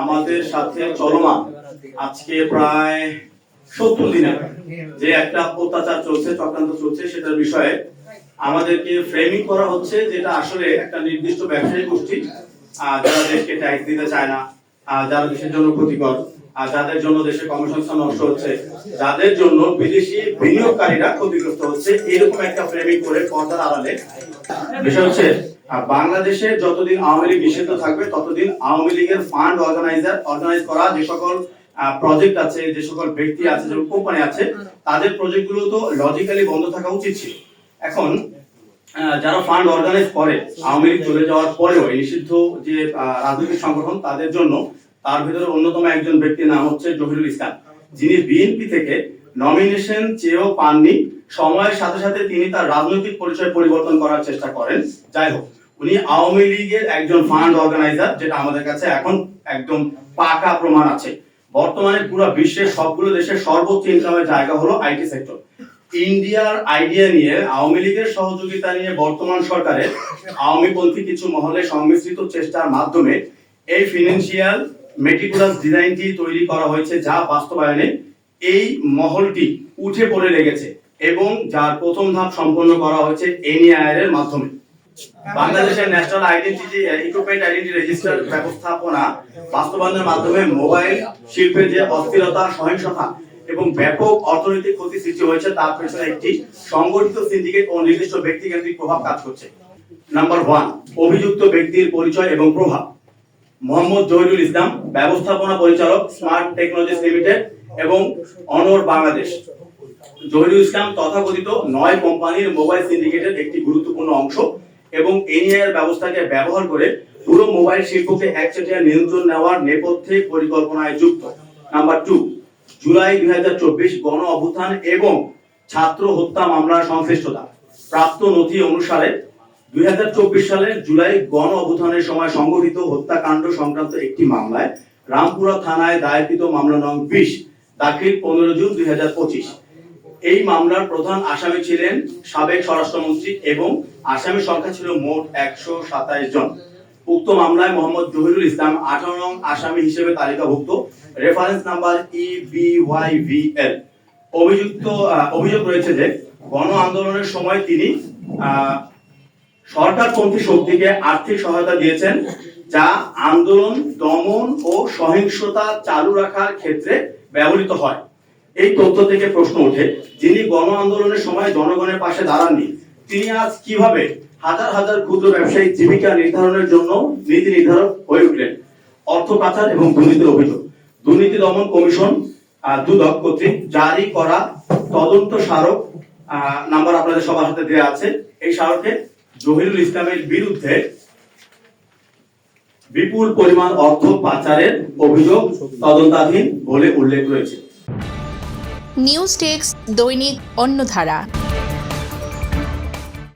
আমাদের সাথে চলমান আজকে প্রায় সত্তর দিনের যে একটা অত্যাচার চলছে, চক্রান্ত চলছে সেটার বিষয়ে আমাদেরকে ফ্রেমিং করা হচ্ছে যেটা আসলে একটা নির্দিষ্ট ব্যবসায়ী গোষ্ঠী যারা দেশকে ট্যাক্স দিতে চায় না যারা দেশের জন্য ক্ষতিকর যাদের জন্য দেশের কর্মসংস্থান নষ্ট হচ্ছে, যাদের জন্য বিদেশি বিনিয়োগকারীরা ক্ষতিগ্রস্ত হচ্ছে, এরকম একটা ফ্রেমিং করে পর্দার আড়ালে। বিষয় হচ্ছে আহ, বাংলাদেশে যতদিন আওয়ামী লীগ নিষিদ্ধ থাকবে ততদিন আওয়ামী লীগের ফান্ড অর্গানাইজার অর্গানাইজ করা যে সকল প্রজেক্ট আছে যে সকল ব্যক্তি আছে যে কোম্পানি আছে তাদের প্রজেক্টগুলো তো লজিক্যালি বন্ধ থাকা উচিত ছিল। এখন যারা ফান্ড অর্গানাইজ করে আওয়ামী লীগ চলে যাওয়ার পরেও এই নিষিদ্ধ যে রাজনৈতিক সংগঠন তাদের জন্য তার ভিতরে অন্যতম একজন ব্যক্তির নাম হচ্ছে জহিরুল ইসলাম। যিনি বিএনপি থেকে নমিনেশন চেয়েও পাননি। সময়ের সাথে সাথে তিনি তার রাজনৈতিক পরিচয় পরিবর্তন করার চেষ্টা করেন। যাই হোক, উনি আওয়ামী লীগের একজন ফান্ড অর্গানাইজার যেটা আমাদের কাছে এখন একদম পাকা প্রমাণ আছে। বর্তমানে পুরো বিশ্বের সবগুলো দেশের সর্বোচ্চ ইনকামের জায়গা হলো আইটি সেক্টর ইন্ডিয়ার আইডিয়া নিয়ে, আওয়ামী লীগের সহযোগিতা নিয়ে বর্তমান সরকারের আওয়ামীপন্থী কিছু মহলে সংমিশ্রিত চেষ্টার মাধ্যমে এই ফিনান্সিয়াল মেটিকুলাস ডিজাইনটি তৈরি করা হয়েছে, যা বাস্তবায়নে এই মহলটি উঠে পড়ে লেগেছে এবং যার প্রথম ধাপ সম্পন্ন করা হয়েছে এনআইআর এর মাধ্যমে। বাংলাদেশের national identity equipment identity register ব্যবস্থাপনা বাস্তবায়নের মাধ্যমে মোবাইল শিল্পের যে অস্থিরতা, সহিংসতা এবং ব্যাপক অর্থনৈতিক ক্ষতি সৃষ্টি হয়েছে, তার পেছনে একটি সংগঠিত সিন্ডিকেট ও নির্দিষ্ট ব্যক্তিকেন্দ্রিক প্রভাব কাজ করছে। নাম্বার ওয়ান অভিযুক্ত ব্যক্তির পরিচয় এবং প্রভাব। মোহাম্মদ জহিরুল ইসলাম, ব্যবস্থাপনা পরিচালক স্মার্ট টেকনোলজিস লিমিটেড এবং অনর বাংলাদেশ। জহিরুল ইসলাম তথাকথিত নয় কোম্পানির মোবাইল সিন্ডিকেটের একটি গুরুত্বপূর্ণ অংশ এবং এনআইআর ব্যবস্থাকে ব্যবহার করে পুরো মোবাইল শিল্পকে একচেটিয়া নিয়ন্ত্রণ নেওয়ার নেপথ্যে পরিকল্পনায় যুক্ত। নাম্বার টু জুলাই দুই হাজার চব্বিশ গণ অভ্যুত্থান এবং ছাত্র হত্যা মামলার সংশ্লিষ্টতা। প্রাপ্ত নথি অনুসারে দুই হাজার চব্বিশ সালের জুলাই গণ অভ্যুত্থানের সময় সংগঠিত হত্যাকাণ্ড সংক্রান্ত একটি মামলায় রামপুরা থানায় দায়েরকৃত মামলা নং বিশ দাখিল পনেরো জুন দুই হাজার পঁচিশ। এই মামলার প্রধান আসামি ছিলেন সাবেক স্বরাষ্ট্রমন্ত্রী এবং আসামির সংখ্যা ছিল মোট একশো সাতাইশ জন। উক্ত মামলায় মোহাম্মদ জহিরুল ইসলাম আঠারো নং আসামি হিসেবে তালিকাভুক্ত। Reference number E B Y V L অভিযুক্ত অভিযোগ রয়েছে যে গণ আন্দোলনের সময় তিনি সরকারপন্থী শক্তিকে আর্থিক সহায়তা দিয়েছেন, যা আন্দোলন দমন ও সহিংসতা চালু রাখার ক্ষেত্রে ব্যবহৃত হয়। এই তথ্য থেকে প্রশ্ন ওঠে, যিনি গণ আন্দোলনের সময় জনগণের পাশে দাঁড়াননি, তিনি আজ কীভাবে হাজার হাজার ক্ষুদ্র ব্যবসায়িক জীবিকা নির্ধারণের জন্য নীতি নির্ধারক হয়ে উঠলেন? অর্থ পাচার এবং দুর্নীতির অভিযোগ। দুর্নীতি দমন কমিশন দুদক কর্তৃক জারি করা তদন্ত স্মারক নাম্বার আপনাদের সবার হাতে দেওয়া আছে। এই স্মারকে জহিরুল ইসলামের বিরুদ্ধে বিপুল পরিমাণ অর্থ পাচারের অভিযোগ তদন্তাধীন বলে উল্লেখ রয়েছে। নিউজ টেক্স দৈনিক অন্যধারা